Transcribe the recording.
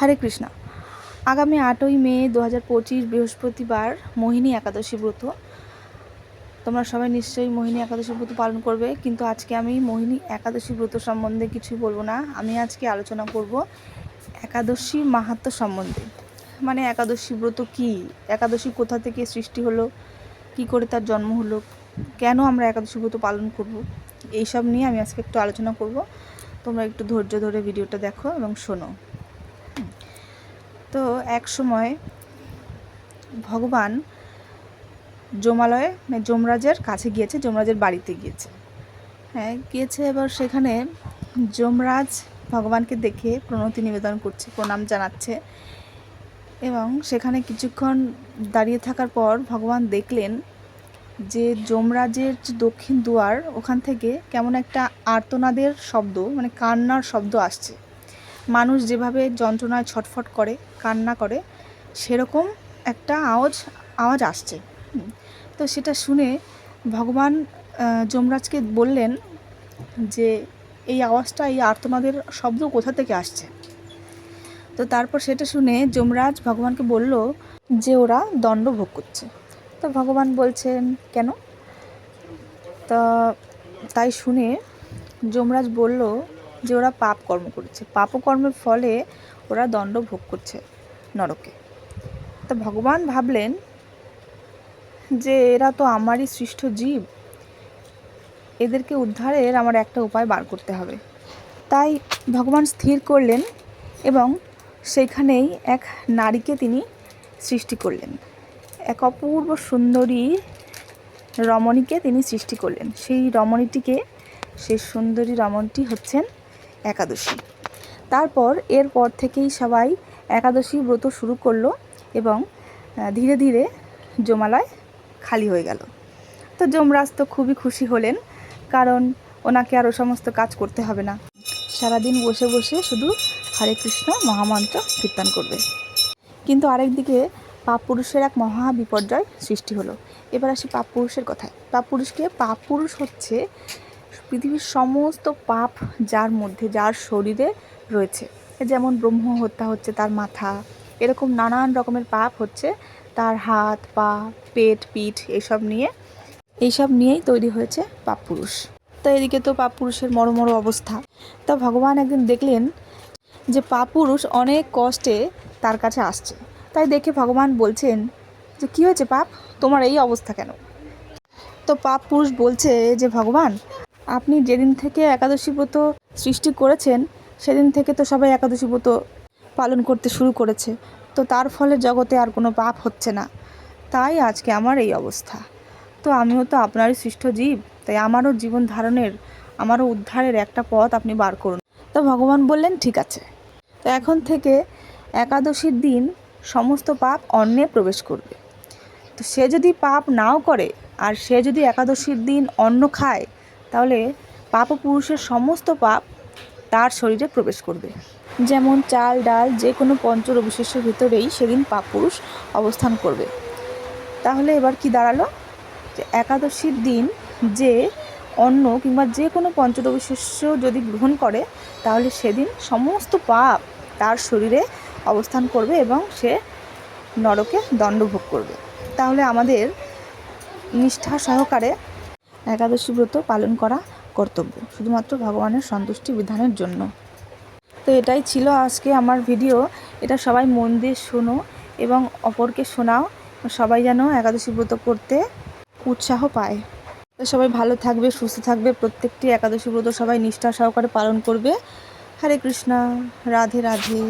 হরে কৃষ্ণা। আগামী আটই মে দু হাজার পঁচিশ বৃহস্পতিবার মোহিনী একাদশী ব্রত। তোমরা সবাই নিশ্চয়ই মোহিনী একাদশী ব্রত পালন করবে, কিন্তু আজকে আমি মোহিনী একাদশী ব্রত সম্বন্ধে কিছুই বলব না। আমি আজকে আলোচনা করব একাদশী মাহাত্ম সম্বন্ধে। মানে একাদশী ব্রত কি? একাদশী কোথা থেকে সৃষ্টি হলো? কি করে তার জন্ম হলো? কেন আমরা একাদশী ব্রত পালন করব? এইসব নিয়ে আমি আজকে একটু আলোচনা করব। তোমরা একটু ধৈর্য ধরে ভিডিওটা দেখো এবং শোনো। তো এক সময় ভগবান জমালয়ে মানে যমরাজের কাছে গিয়েছে, যমরাজের বাড়িতে গিয়েছে। হ্যাঁ গিয়েছে এবার সেখানে যমরাজ ভগবানকে দেখে প্রণতি নিবেদন করছে, প্রণাম জানাচ্ছে এবং সেখানে কিছুক্ষণ দাঁড়িয়ে থাকার পর ভগবান দেখলেন যে যমরাজের দক্ষিণ দুয়ার, ওখান থেকে কেমন একটা আর্তনাদের শব্দ মানে কান্নার শব্দ আসছে। মানুষ যেভাবে যন্ত্রণায় ছটফট করে, কান্না করে, সেরকম একটা আওয়াজ আওয়াজ আসছে। তো সেটা শুনে ভগবান যমরাজকে বললেন যে, এই আওয়াজটা, এই আর্তনাদের শব্দ কোথা থেকে আসছে? তো তারপর সেটা শুনে যমরাজ ভগবানকে বলল যে, ওরা দণ্ড ভোগ করছে। তো ভগবান বলছেন, কেন? তা তাই শুনে যমরাজ বলল যে ওরা পাপ কর্ম করেছে। পাপকর্মের ফলে ওরা দণ্ড ভোগ করছে নরকে। তা ভগবান ভাবলেন যে এরা তো আমারই সৃষ্ট জীব। এদেরকে উদ্ধারের আমার একটা উপায় বার করতে হবে। তাই ভগবান স্থির করলেন এবং সেখানেই এক নারীকে তিনি সৃষ্টি করলেন। এক অপূর্ব সুন্দরী রমণীকে তিনি সৃষ্টি করলেন। সেই রমণীটিকে, সেই সুন্দরী রমণটি হচ্ছেন একাদশী। তারপর এরপর থেকেই সবাই একাদশী ব্রত শুরু করল এবং ধীরে ধীরে জমালয় খালি হয়ে গেল। তো যমরাজ তো খুবই খুশি হলেন, কারণ ওনাকে আরও সমস্ত কাজ করতে হবে না। সারাদিন বসে বসে শুধু হরে কৃষ্ণ মহামন্ত্র কীর্তন করবে। কিন্তু আরেকদিকে পাপ পুরুষের এক মহা বিপর্যয় সৃষ্টি হলো। এবার আসি পাপ পুরুষের কথায়। পাপ পুরুষকে, পাপ পুরুষ হচ্ছে পৃথিবীর সমস্ত পাপ যার মধ্যে, যার শরীরে রয়েছে। যেমন ব্রহ্ম হত্যা হচ্ছে তার মাথা, এরকম নানান রকমের পাপ হচ্ছে তার হাত, পা, পেট, পিঠ, এসব নিয়ে। এইসব নিয়েই তৈরি হয়েছে পাপ পুরুষ তো এদিকে তো পাপ পুরুষের মরো মরো অবস্থা। তা ভগবান একদিন দেখলেন যে পাপ পুরুষ অনেক কষ্টে তার কাছে আসছে। তাই দেখে ভগবান বলছেন যে, কী হয়েছে পাপ? তোমার এই অবস্থা কেন? তো পাপ পুরুষ বলছে যে, ভগবান আপনি যেদিন থেকে একাদশী ব্রত সৃষ্টি করেছেন, সেদিন থেকে তো সবাই একাদশী ব্রত পালন করতে শুরু করেছে। তো তার ফলে জগতে আর কোনো পাপ হচ্ছে না। তাই আজকে আমার এই অবস্থা। তো আমিও তো আপনারই সৃষ্ট জীব, তাই আমারও জীবন ধারণের, আমারও উদ্ধারের একটা পথ আপনি বার করুন। তো ভগবান বললেন, ঠিক আছে। তো এখন থেকে একাদশীর দিন সমস্ত পাপ অন্নে প্রবেশ করবে। তো সে যদি পাপ নাও করে, আর সে যদি একাদশীর দিন অন্ন খায় তাহলে পাপ পুরুষের সমস্ত পাপ তার শরীরে প্রবেশ করবে। যেমন চাল, ডাল, যে কোনো পঞ্চরবিশেষের ভিতরেই সেদিন পাপ পুরুষ অবস্থান করবে। তাহলে এবার কি দাঁড়াল? যে একাদশীর দিন যে অন্ন কিংবা যে কোনো পঞ্চরবিশেষ্য যদি গ্রহণ করে, তাহলে সেদিন সমস্ত পাপ তার শরীরে অবস্থান করবে এবং সে নরকে দণ্ডভোগ করবে। তাহলে আমাদের নিষ্ঠা সহকারে একাদশী ব্রত পালন করা কর্তব্য, শুধুমাত্র ভগবানের সন্তুষ্টি বিধানের জন্য। তো এটাই ছিল আজকে আমার ভিডিও। এটা সবাই মন দিয়ে শোনো এবং অপরকে শোনাও। সবাই যেন একাদশী ব্রত করতে উৎসাহ পায়। তো সবাই ভালো থাকবে, সুস্থ থাকবে। প্রত্যেকটি একাদশী ব্রত সবাই নিষ্ঠা সহকারে পালন করবে। হরে কৃষ্ণা, রাধে রাধে।